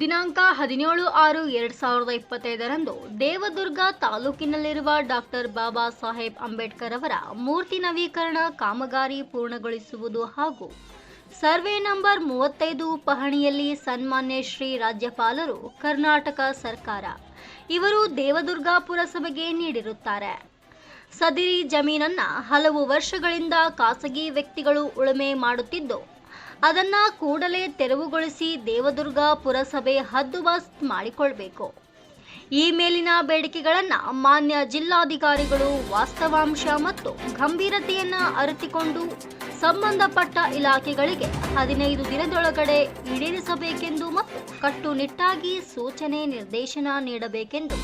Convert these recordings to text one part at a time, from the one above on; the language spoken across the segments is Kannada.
ದಿನಾಂಕ ಹದಿನೇಳು ಆರು ಎರಡು ಸಾವಿರದ ಇಪ್ಪತ್ತೈದರಂದು ದೇವದುರ್ಗ ತಾಲೂಕಿನಲ್ಲಿರುವ ಡಾಕ್ಟರ್ ಬಾಬಾ ಸಾಹೇಬ್ ಅಂಬೇಡ್ಕರ್ ಅವರ ಮೂರ್ತಿ ನವೀಕರಣ ಕಾಮಗಾರಿ ಪೂರ್ಣಗೊಳಿಸುವುದು ಹಾಗೂ ಸರ್ವೆ ನಂಬರ್ ಮೂವತ್ತೈದು ಪಹಣಿಯಲ್ಲಿ ಸನ್ಮಾನ್ಯ ಶ್ರೀ ರಾಜ್ಯಪಾಲರು ಕರ್ನಾಟಕ ಸರ್ಕಾರ. ಇವರು ದೇವದುರ್ಗ ಪುರಸಭೆಗೆ ನೀಡಿರುತ್ತಾರೆ. ಸದಿರಿ ಜಮೀನನ್ನ ಹಲವು ವರ್ಷಗಳಿಂದ ಖಾಸಗಿ ವ್ಯಕ್ತಿಗಳು ಉಳುಮೆ ಮಾಡುತ್ತಿದ್ದು ಅದನ್ನ ಕೂಡಲೇ ತೆರವುಗೊಳಿಸಿ ದೇವದುರ್ಗ ಪುರಸಭೆ ಹದ್ದುಬಸ್ತ್ ಮಾಡಿಕೊಳ್ಬೇಕು. ಈ ಮೇಲಿನ ಬೇಡಿಕೆಗಳನ್ನ ಮಾನ್ಯ ಜಿಲ್ಲಾಧಿಕಾರಿಗಳು ವಾಸ್ತವಾಂಶ ಮತ್ತು ಗಂಭೀರತೆಯನ್ನ ಅರಿತಿಕೊಂಡು ಸಂಬಂಧಪಟ್ಟ ಇಲಾಖೆಗಳಿಗೆ ಹದಿನೈದು ದಿನದೊಳಗಡೆ ಈಡೇರಿಸಬೇಕೆಂದು ಮತ್ತು ಕಟ್ಟುನಿಟ್ಟಾಗಿ ಸೂಚನೆ, ನಿರ್ದೇಶನ ನೀಡಬೇಕೆಂದು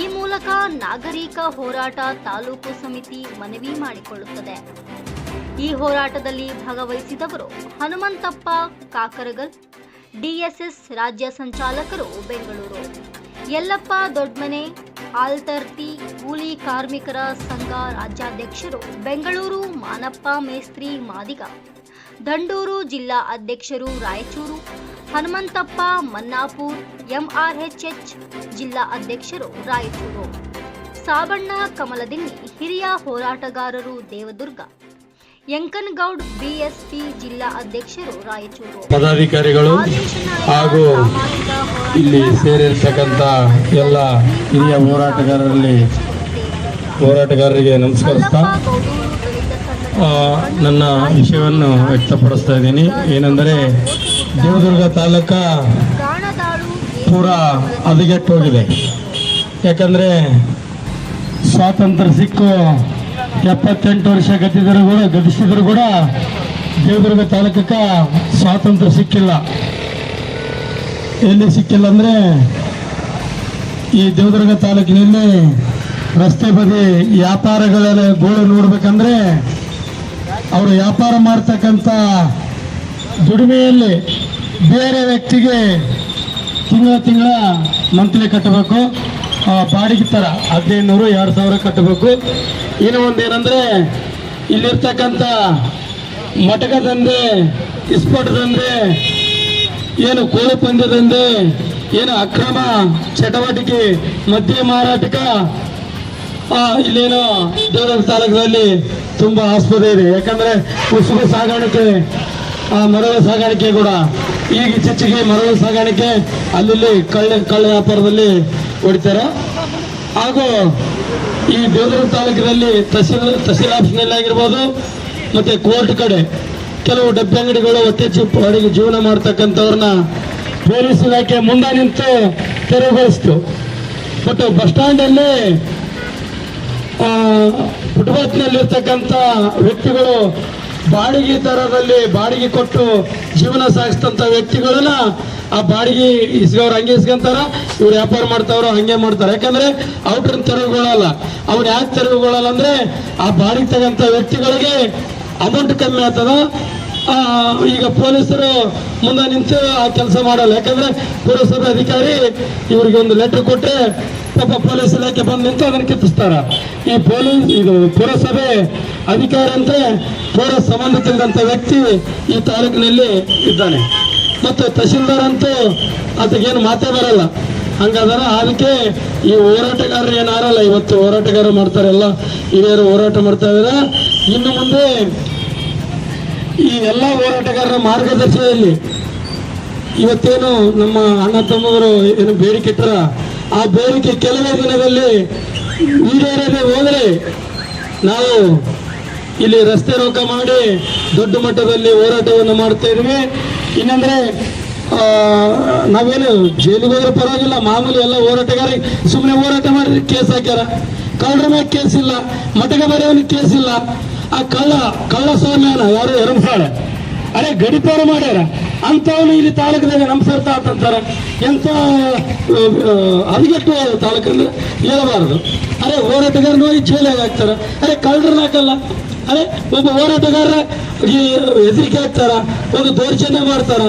ಈ ಮೂಲಕ ನಾಗರಿಕ ಹೋರಾಟ ತಾಲೂಕು ಸಮಿತಿ ಮನವಿ ಮಾಡಿಕೊಳ್ಳುತ್ತದೆ. ಈ ಹೋರಾಟದಲ್ಲಿ ಭಾಗವಹಿಸಿದವರು ಹನುಮಂತಪ್ಪ ಕಾಕರಗಲ್, ಡಿಎಸ್ಎಸ್ ರಾಜ್ಯ ಸಂಚಾಲಕರು ಬೆಂಗಳೂರು. ಯಲ್ಲಪ್ಪ ದೊಡ್ಮನೆ, ಆಲ್ತರ್ತಿ ಕೂಲಿ ಕಾರ್ಮಿಕರ ಸಂಘ ರಾಜ್ಯಾಧ್ಯಕ್ಷರು ಬೆಂಗಳೂರು, ಮಾನಪ್ಪ ಮೇಸ್ತ್ರಿ ಮಾದಿಗ. ದಂಡೂರು ಜಿಲ್ಲಾ ಅಧ್ಯಕ್ಷರು ರಾಯಚೂರು, ಹನುಮಂತಪ್ಪ ಮನ್ನಾಪುರ್, ಎಂಆರ್ಎಚ್ಎಚ್ ಜಿಲ್ಲಾ ಅಧ್ಯಕ್ಷರು ರಾಯಚೂರು. ಸಾಬಣ್ಣ ಕಮಲದಿನ್ನಿ ಹಿರಿಯ ಹೋರಾಟಗಾರರು ದೇವದುರ್ಗ. ಯಂಕನಗೌಡ್ ಬಿಎಸ್ಪಿ ಜಿಲ್ಲಾ ಅಧ್ಯಕ್ಷರು ರಾಯಚೂರು. ಪದಾಧಿಕಾರಿಗಳು ಹಾಗೂ ಇಲ್ಲಿ ಸೇರಿರ್ತಕ್ಕಂಥ ಎಲ್ಲ ಹಿರಿಯ ಹೋರಾಟಗಾರರಲ್ಲಿ ಹೋರಾಟಗಾರರಿಗೆ ನಮಸ್ಕರಿಸ್ತಾ ನನ್ನ ವಿಷಯವನ್ನು ವ್ಯಕ್ತಪಡಿಸ್ತಾ ಇದ್ದೀನಿ. ಏನೆಂದರೆ ದೇವದುರ್ಗ ತಾಲೂಕ ಪೂರ ಹದಗೆಟ್ಟು ಹೋಗಿದೆ ಯಾಕಂದರೆ ಸ್ವಾತಂತ್ರ್ಯ ಸಿಕ್ಕು ಎಪ್ಪತ್ತೆಂಟು ವರ್ಷ ಗದ್ದಿದ್ರು ಕೂಡ ಗತಿಸಿದ್ರು ಕೂಡ ದೇವದುರ್ಗ ತಾಲೂಕ ಸ್ವಾತಂತ್ರ್ಯ ಸಿಕ್ಕಿಲ್ಲ. ಎಲ್ಲಿ ಸಿಕ್ಕಿಲ್ಲ ಅಂದರೆ ಈ ದೇವದುರ್ಗ ತಾಲೂಕಿನಲ್ಲಿ ರಸ್ತೆ ಬದಿ ವ್ಯಾಪಾರಗಳ ಗೋಳು ನೋಡ್ಬೇಕಂದ್ರೆ ಅವರು ವ್ಯಾಪಾರ ಮಾಡ್ತಕ್ಕಂಥ ದುಡಿಮೆಯಲ್ಲಿ ಬೇರೆ ವ್ಯಕ್ತಿಗೆ ತಿಂಗಳ ತಿಂಗಳ ಮಂತ್ಲಿ ಕಟ್ಟಬೇಕು. ಬಾಡಿಗೆ ಥರ ಹದಿನೈದು ಎರಡು ಸಾವಿರ ಕಟ್ಟಬೇಕು. ಏನೋ ಒಂದು ಏನಂದರೆ, ಇಲ್ಲಿರ್ತಕ್ಕಂಥ ಮಟಕ ದಂಧೆ ಇಸ್ಪಟ್ ದಂಧೆ ಏನು ಕೋಳಿ ಪಂದ್ಯದಂದೆ ಏನು ಅಕ್ರಮ ಚಟುವಟಿಕೆ, ಮದ್ಯ ಮಾರಾಟಕ ಇಲ್ಲೇನು ದೇವರ ತಾಲೂಕಿನಲ್ಲಿ ತುಂಬ ಆಸ್ಪತ್ರೆ ಇದೆ. ಯಾಕಂದ್ರೆ ಉಸುಕು ಸಾಗಾಣಿಕೆ, ಆ, ಮರಳ ಸಾಗಾಣಿಕೆ ಕೂಡ. ಈಗ ಇತ್ತೀಚೆಗೆ ಮರಳು ಸಾಗಾಣಿಕೆ ಅಲ್ಲಿ ಕಳ್ಳ ಕಳ್ಳ ವ್ಯಾಪಾರದಲ್ಲಿ ಹೊಡಿತಾರೆ ಹಾಗೂ ಈ ದೇವದುರ್ಗ ತಾಲೂಕಿನಲ್ಲಿ ತಹಸೀಲ್ ತಹಸೀಲ್ ಆಫೀಸ್ನಲ್ಲಿ ಆಗಿರ್ಬೋದು, ಮತ್ತೆ ಕೋರ್ಟ್ ಕಡೆ ಕೆಲವು ಡಬ್ಬಿ ಅಂಗಡಿಗಳು ಚಿಪ್ಪು ಅಡಿಗೆ ಜೀವನ ಮಾಡ್ತಕ್ಕಂಥವ್ರನ್ನ ಪೊಲೀಸ್ ಇಲಾಖೆ ಮುಂದೆ ನಿಂತು ತೆರವುಗೊಳಿಸ್ತು ಬಟ್ ಬಸ್ ಸ್ಟ್ಯಾಂಡಲ್ಲಿ ಫುಟ್ಪಾತ್ನಲ್ಲಿರ್ತಕ್ಕಂಥ ವ್ಯಕ್ತಿಗಳು ಬಾಡಿಗೆ ದರದಲ್ಲಿ ಬಾಡಿಗೆ ಕೊಟ್ಟು ಜೀವನ ಸಾಗಿಸ್ತಂಥ ವ್ಯಕ್ತಿಗಳನ್ನ ಆ ಬಾಡಿಗೆ ಇಸ್ಗವ್ರು ಹಂಗೆ ಇಸ್ಕೊಂತಾರ ಇವ್ರು ವ್ಯಾಪಾರ ಮಾಡ್ತಾವ್ರು ಹಂಗೆ ಮಾಡ್ತಾರೆ. ಯಾಕಂದ್ರೆ ಔಟ್ರನ್ನ ತೆರವುಗೊಳ್ಳಲ್ಲ ಅವ್ರು ಯಾಕೆ ತೆರವುಗೊಳ್ಳಲ್ಲ ಅಂದ್ರೆ ಆ ಬಾಡಿಗೆ ತಗಂತ ವ್ಯಕ್ತಿಗಳಿಗೆ ಅಮೌಂಟ್ ಕಮ್ಮಿ ಆಗ್ತದ. ಈಗ ಪೊಲೀಸರು ಮುಂದೆ ನಿಂತು ಆ ಕೆಲಸ ಮಾಡಲ್ಲ. ಯಾಕಂದ್ರೆ ಪುರಸಭೆ ಅಧಿಕಾರಿ ಇವ್ರಿಗೆ ಒಂದು ಲೆಟರ್ ಕೊಟ್ಟರೆ ಪಾಪ ಪೊಲೀಸ್ ಇಲಾಖೆ ಬಂದು ನಿಂತು ಅದನ್ನು ಕಿತ್ತಿಸ್ತಾರ. ಈ ಪೊಲೀಸ್, ಇದು ಪುರಸಭೆ ಅಧಿಕಾರಿ ಅಂತ ಪೌರ ಸಂಬಂಧ ವ್ಯಕ್ತಿ ಈ ತಾಲೂಕಿನಲ್ಲಿ ಇದ್ದಾನೆ. ಮತ್ತು ತಹಶೀಲ್ದಾರ್ ಅಂತೂ ಅದಕ್ಕೇನು ಮಾತೇ ಬರಲ್ಲ. ಹಂಗಾದ್ರೆ ಅದಕ್ಕೆ ಈ ಹೋರಾಟಗಾರರು ಏನಾರಲ್ಲ, ಇವತ್ತು ಹೋರಾಟಗಾರರು ಮಾಡ್ತಾರೆ ಎಲ್ಲ, ಹಿರಿಯರು ಹೋರಾಟ ಮಾಡ್ತಾ ಇದ್ದಾರೆ ಇನ್ನು ಮುಂದೆ ಈ ಎಲ್ಲ ಹೋರಾಟಗಾರರ ಮಾರ್ಗದರ್ಶನದಲ್ಲಿ ಇವತ್ತೇನು ನಮ್ಮ ಅಣ್ಣ ತಮ್ಮವರು ಏನು ಬೇಡಿಕೆ ಇಟ್ಟರ? ಆ ಬೇಡಿಕೆ ಕೆಲವೇ ದಿನದಲ್ಲಿ ಈಡೇರದೆ ಹೋದರೆ ನಾವು ಇಲ್ಲಿ ರಸ್ತೆ ರೋಕ ಮಾಡಿ ದೊಡ್ಡ ಮಟ್ಟದಲ್ಲಿ ಹೋರಾಟವನ್ನು ಮಾಡ್ತಾ ಇದ್ವಿ ಇನ್ನಂದ್ರೆ ನಾವೇನು ಜೈಲಿಗೆ ಹೋದ್ರೆ ಪರವಾಗಿಲ್ಲ, ಮಾಮೂಲಿ ಎಲ್ಲ ಹೋರಾಟಗಾರ ಸುಮ್ಮನೆ ಹೋರಾಟ ಮಾಡಿ ಕೇಸ್ ಹಾಕ್ಯಾರ. ಕಳ್ಳರ ಮೇಲೆ ಕೇಸ್ ಇಲ್ಲ ಮಟಕ ಬರೆಯವನಿಗೆ ಕೇಸ್ ಇಲ್ಲ. ಆ ಕಳ್ಳ ಕಳ್ಳ ಸ್ವಾಮಿಯನ ಯಾರು ಎರಮ್ಸಾಳೆ ಅರೆ ಗಡಿಪಾರ ಮಾಡ್ಯಾರ. ಅಂಥವನು ಇಲ್ಲಿ ತಾಲೂಕದಾಗ ನಮ್ಮ ಸರ್ತ ಅಂತಾರ. ಎಂಥ ಹದಗೆಟ್ಟು ತಾಲೂಕಂದ್ರೆ ಹೇಳಬಾರ್ದು. ಅರೆ ಹೋರಾಟಗಾರ ನೋಡಿ ಜೈಲಾಗ ಹಾಕ್ತಾರ. ಅರೆ ಕಳ್ಳರನ್ನ ಹಾಕಲ್ಲ. ಅರೆ ಒಬ್ಬ ಹೋರಾಟಗಾರ ಈ ಹೆದರಿಕೆ ಹಾಕ್ತಾರ, ಒಂದು ದೌರ್ಜನ್ಯ ಮಾಡ್ತಾರ.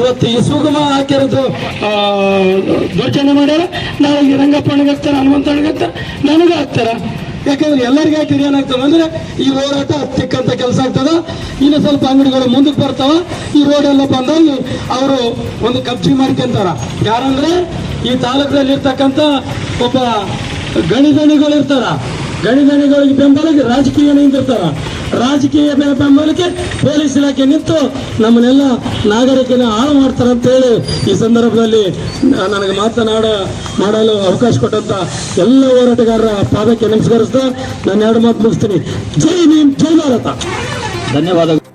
ಇವತ್ತು ಈ ಸುಗಮ ಹಾಕಿರೋದು ದೌರ್ಜನ್ಯ ಮಾಡ್ಯಾರ. ನಾಳೆ ರಂಗಪ್ಪ ಹಾಕ್ತಾರ, ಹನುಮಂತ ಹಾಕ್ತಾರ. ನನಗೆ ಹಾಕ್ತಾರ. ಯಾಕಂದ್ರೆ ಎಲ್ಲರಿಗೂ ಯಾಕೆ ಏನಾಗ್ತದೆ ಅಂದ್ರೆ ಈ ಹೋರಾಟ ಹತ್ತಿಕ್ಕಂತ ಕೆಲಸ ಆಗ್ತದ. ಇನ್ನು ಸ್ವಲ್ಪ ಅಂಗಡಿಗಳು ಮುಂದಕ್ಕೆ ಬರ್ತಾವ. ಈ ರೋಡ್ ಎಲ್ಲ ಬಂದಲ್ಲಿ ಅವರು ಒಂದು ಕಬ್ಜಿ ಮಾಡ್ಕೊಂತಾರ ಯಾರಂದ್ರೆ ಈ ತಾಲೂಕಿನಲ್ಲಿ ಇರ್ತಕ್ಕಂಥ ಒಬ್ಬ ಗಣಿದಣಿಗಳು ಗಣಿದಣಿಗಳಿಗೆ ಬೆಂಬಲಕ್ಕೆ ರಾಜಕೀಯ ನಿಂತಿರ್ತಾರ. ರಾಜಕೀಯ ಬೆಂಬಲಕ್ಕೆ ಪೊಲೀಸ್ ಇಲಾಖೆ ನಿಂತು ನಮ್ಮನ್ನೆಲ್ಲ ನಾಗರಿಕನ ಹಾಳು ಮಾಡ್ತಾರೆ ಅಂತೇಳಿ ಈ ಸಂದರ್ಭದಲ್ಲಿ ನನಗೆ ಮಾತನಾಡ ಮಾಡಲು ಅವಕಾಶ ಕೊಟ್ಟಂತ ಎಲ್ಲ ಹೋರಾಟಗಾರರ ಪಾದಕ್ಕೆ ನಮಸ್ಕರಿಸ್ತಾ ನಾನು ಎರಡು ಮಾತು ಮುಗಿಸ್ತೀನಿ. ಜೈ ಭೀಮ್, ಜೈ ಭಾರತ. ಧನ್ಯವಾದಗಳು.